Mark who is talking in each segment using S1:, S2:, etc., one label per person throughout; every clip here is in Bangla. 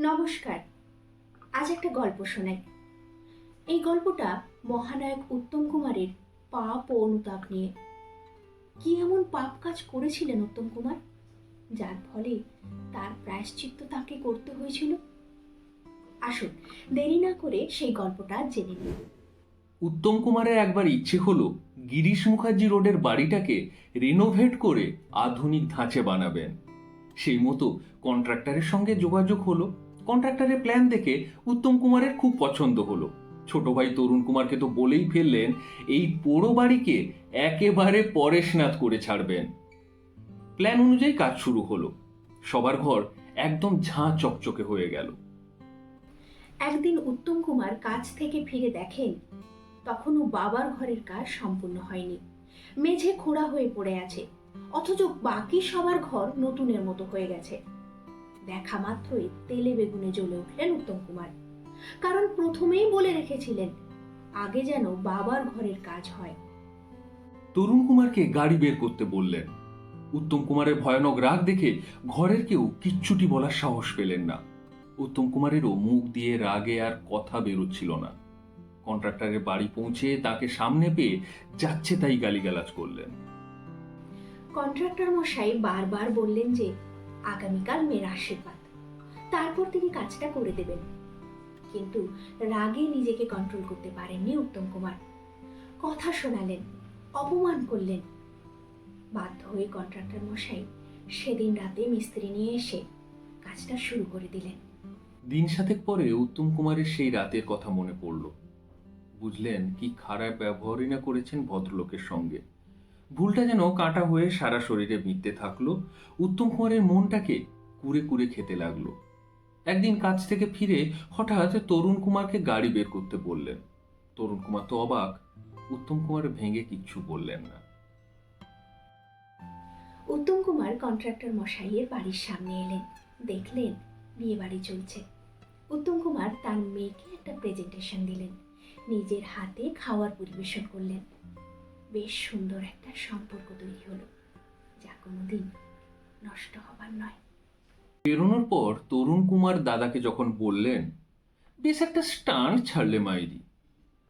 S1: নমস্কার। আজ একটা গল্প শোনাই। এই গল্পটা মহানায়ক উত্তম কুমারের পাপ ও অনুতাপ নিয়ে। কি এমন পাপ কাজ করেছিলেন উত্তম কুমার? যার ফলে তার প্রায়শ্চিত্ত তাকে করতে হয়েছিল। আসুন, দেরি না করে সেই গল্পটা জেনে নিন
S2: উত্তম কুমারের একবার ইচ্ছে হলো গিরিশ মুখার্জি রোডের বাড়িটাকে রিনোভেট করে আধুনিক ধাঁচে বানাবেন। সেই মতো কন্ট্রাক্টরের সঙ্গে যোগাযোগ হলো। কন্ট্রাক্টরের প্ল্যান দেখে উত্তম কুমারের খুব পছন্দ হলো। ছোট ভাই তরুণ কুমারকে তো বলেই ফেললেন, এই পোড়ো বাড়িকে একেবারে পরেশনাথ করে ছাড়বেন। প্ল্যান অনুযায়ী কাজ শুরু হলো। সবার ঘর একদম ঝাঁ চকচকে হয়ে গেল।
S1: একদিন উত্তম কুমার কাজ থেকে ফিরে দেখেন, তখনও বাবার ঘরের কাজ সম্পূর্ণ হয়নি। মেঝে খোঁড়া হয়ে পড়ে আছে, অথচ বাকি সবার ঘর নতুনের মতো হয়ে গেছে। দেখা মাত্রই তেলে বেগুনে জ্বলে উঠলেন উত্তম কুমার। কারণ প্রথমেই বলে রেখেছিলেন আগে যেন বাবার ঘরের কাজ হয়।
S2: তরুণ কুমারকে গাড়ি বের করতে বললেন। উত্তম কুমারের ভয়ানক রাগ দেখে ঘরের কেউ কিচ্ছুটি বলার সাহস পেলেন না। উত্তম কুমারেরও মুখ দিয়ে রাগে আর কথা বেরোচ্ছিল না। কন্ট্রাক্টরের বাড়ি পৌঁছে তাকে সামনে পেয়ে যাচ্ছে তাই গালিগালাজ করলেন।
S1: কন্ট্রাক্টর মশাই বারবার বললেন যে আগামীকাল মেয়ের আশীর্বাদ। তারপর তিনি কাজটা করে দেবেন। কিন্তু রাগে নিজেকে কন্ট্রোল করতে পারেননি উত্তম কুমার। কথা শোনালেন, অপমান করলেন। বাধ্য হয়ে কন্ট্রাক্টর মশাই সেদিন রাতে মিস্ত্রি নিয়ে এসে কাজটা শুরু করে দিলেন।
S2: দিন সাতেক পরে উত্তম কুমারের সেই রাতের কথা মনে পড়ল। বুঝলেন কি খারাপ ব্যবহারই না করেছেন ভদ্রলোকের সঙ্গে। ভুলটা যেন কাটা হয়ে সারা শরীরে বিঁধতে থাকল, উত্তম কুমারের মনটাকে কুরে কুরে খেতে লাগল। একদিন কাজ থেকে ফিরে হঠাৎ তরুণ কুমারকে গাড়ি বের করতে বললেন। তরুণ কুমার তো অবাক, উত্তম কুমার ভেঙে কিচ্ছু বললেন না।
S1: উত্তম কুমার কন্ট্রাক্টর মশাইয়ের বাড়ির সামনে এলেন, দেখলেন বিয়ে বাড়ি চলছে। উত্তম কুমার তার মেয়েকে একটা প্রেজেন্টেশন দিলেন, নিজের হাতে খাওয়ার পরিবেশন করলেন। বেশ সুন্দর একটা সম্পর্ক তৈরি হলো, যা কোনোদিন নষ্ট হবার নয়।
S2: বেরোনোর পর তরুণ কুমার দাদাকে যখন বললেন, বেশ একটা স্টান্ট ছাড়লে মায়েরি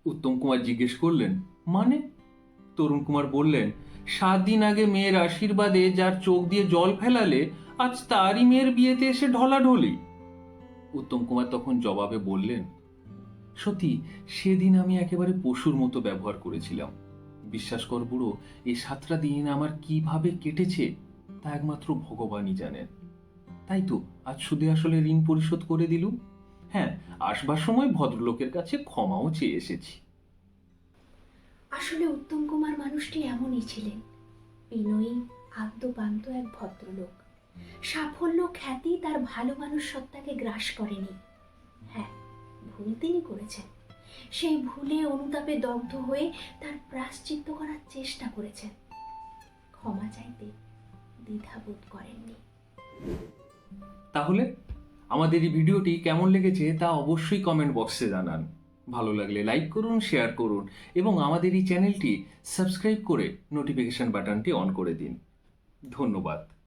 S2: উত্তম কুমার জিজ্ঞেস করলেন মানে? তরুণ কুমার বললেন, সাত দিন আগে মেয়ের আশীর্বাদে যার চোখ দিয়ে জল ফেলালে, আজ তারই মেয়ের বিয়েতে এসে ঢলাঢলি। উত্তম কুমার তখন জবাবে বললেন সত্যি সেদিন আমি একেবারে পশুর মতো ব্যবহার করেছিলাম। বিশ্বাস কর বুড়ো, এই সাতটা দিন আমার কীভাবে কেটেছে তা একমাত্র ভগবানই জানেন। তাই তো, আজ সুদে আসলে ঋণ পরিশোধ করে দিলুম। হ্যাঁ আসবার সময় ভদ্রলোকের কাছে ক্ষমাও চেয়ে এসেছি।
S1: আসলে উত্তম কুমার মানুষটি এমনই ছিলেন। বিনয়ী, আদ্যপান্ত এক ভদ্রলোক। সাফল্য, খ্যাতি তার ভালো মানুষ সত্তাকে গ্রাস করেনি। হ্যাঁ ভুল তিনি করেছেন। সেই ভুলে অনুতাপে দগ্ধ হয়ে তার প্রাশ্চিত্য করার চেষ্টা করেছেন। ক্ষমা চাইতে দ্বিধাবোধ করেননি।
S2: তাহলে আমাদের এই ভিডিওটি কেমন লেগেছে তা অবশ্যই কমেন্ট বক্সে জানান। ভালো লাগলে লাইক করুন শেয়ার করুন এবং আমাদের এই চ্যানেলটি সাবস্ক্রাইব করে নোটিফিকেশন বাটনটি অন করে দিন। ধন্যবাদ।